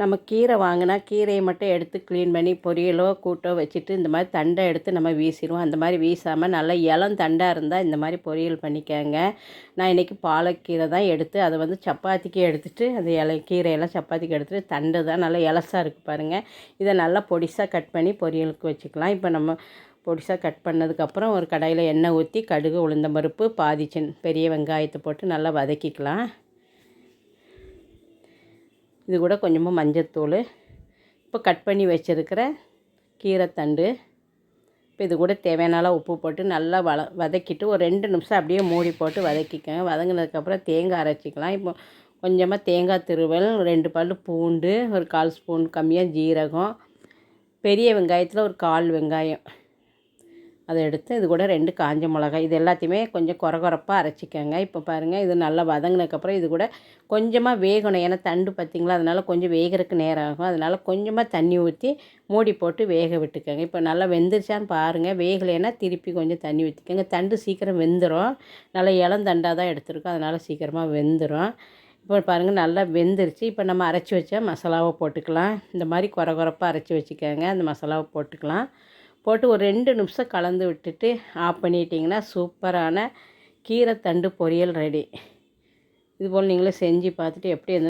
நம்ம கீரை வாங்கினா கீரையை மட்டும் எடுத்து க்ளீன் பண்ணி பொரியலோ கூட்டோ வச்சுட்டு இந்த மாதிரி தண்டை எடுத்து நம்ம வீசிடுவோம். அந்த மாதிரி வீசாமல் நல்லா இளம் தண்டாக இருந்தால் இந்த மாதிரி பொரியல் பண்ணிக்கோங்க. நான் இன்றைக்கி பாலக்கீரை தான் எடுத்து அதை வந்து சப்பாத்திக்கு எடுத்துகிட்டு அந்த இலை கீரையெல்லாம் சப்பாத்திக்கு எடுத்துகிட்டு தண்டு தான் நல்லா இலசாக இருக்குது பாருங்கள் இதை நல்லா பொடிசாக கட் பண்ணி பொரியலுக்கு வச்சுக்கலாம். இப்போ நம்ம பொடிசாக கட் பண்ணதுக்கப்புறம் ஒரு கடாயில் எண்ணெய் ஊற்றி கடுகு உளுந்த பருப்பு பாதிச்சின் பெரிய வெங்காயத்தை போட்டு நல்லா வதக்கிக்கலாம். இது கூட கொஞ்சமாக மஞ்சத்தூள். இப்போ கட் பண்ணி வச்சுருக்கிற கீரைத்தண்டு இப்போ இது கூட தேவையான உப்பு போட்டு நல்லா வள வதக்கிட்டு ஒரு ரெண்டு நிமிஷம் அப்படியே மூடி போட்டு வதக்கிக்கங்க. வதங்கினதுக்கப்புறம் தேங்காய் அரைச்சிக்கலாம். இப்போ கொஞ்சமாக தேங்காய் திருவல் ரெண்டு பல் பூண்டு ஒரு கால் ஸ்பூன் கம்மியாக ஜீரகம் பெரிய வெங்காயத்தில் ஒரு கால் வெங்காயம். அதை எடுத்து இது கூட ரெண்டு காஞ்ச மிளகாய் இது எல்லாத்தையுமே கொஞ்சம் குறகுறப்பாக அரைச்சிக்கோங்க. இப்போ பாருங்கள் இது நல்லா வதங்கினதுக்கப்புறம் இது கூட கொஞ்சமாக வேகணும். ஏன்னா தண்டு பார்த்திங்களா அதனால் கொஞ்சம் வேகிறதுக்கு நேரம் ஆகும். அதனால் கொஞ்சமாக தண்ணி ஊற்றி மூடி போட்டு வேக விட்டுக்கோங்க. இப்போ நல்லா வெந்துருச்சான்னு பாருங்கள் வேகலைன்னா திருப்பி கொஞ்சம் தண்ணி ஊற்றிக்கோங்க தண்டு சீக்கிரம் வெந்துடும் நல்லா இளந்தண்டாக தான் எடுத்துருக்கோம். அதனால் சீக்கிரமாக வெந்துடும் இப்போ பாருங்கள் நல்லா வெந்துருச்சு. இப்போ நம்ம அரைச்சி வச்ச மசாலாவை போட்டுக்கலாம். இந்த மாதிரி குறை குறப்பாக அரைச்சி வச்சுக்கோங்க. அந்த மசாலாவை போட்டுக்கலாம். போட்டு ஒரு ரெண்டு நிமிஷம் கலந்து விட்டுட்டு ஆஃப் பண்ணிட்டிங்கன்னா சூப்பரான கீரை தண்டு பொரியல் ரெடி. இதுபோல் நீங்களே செஞ்சு பார்த்துட்டு எப்படி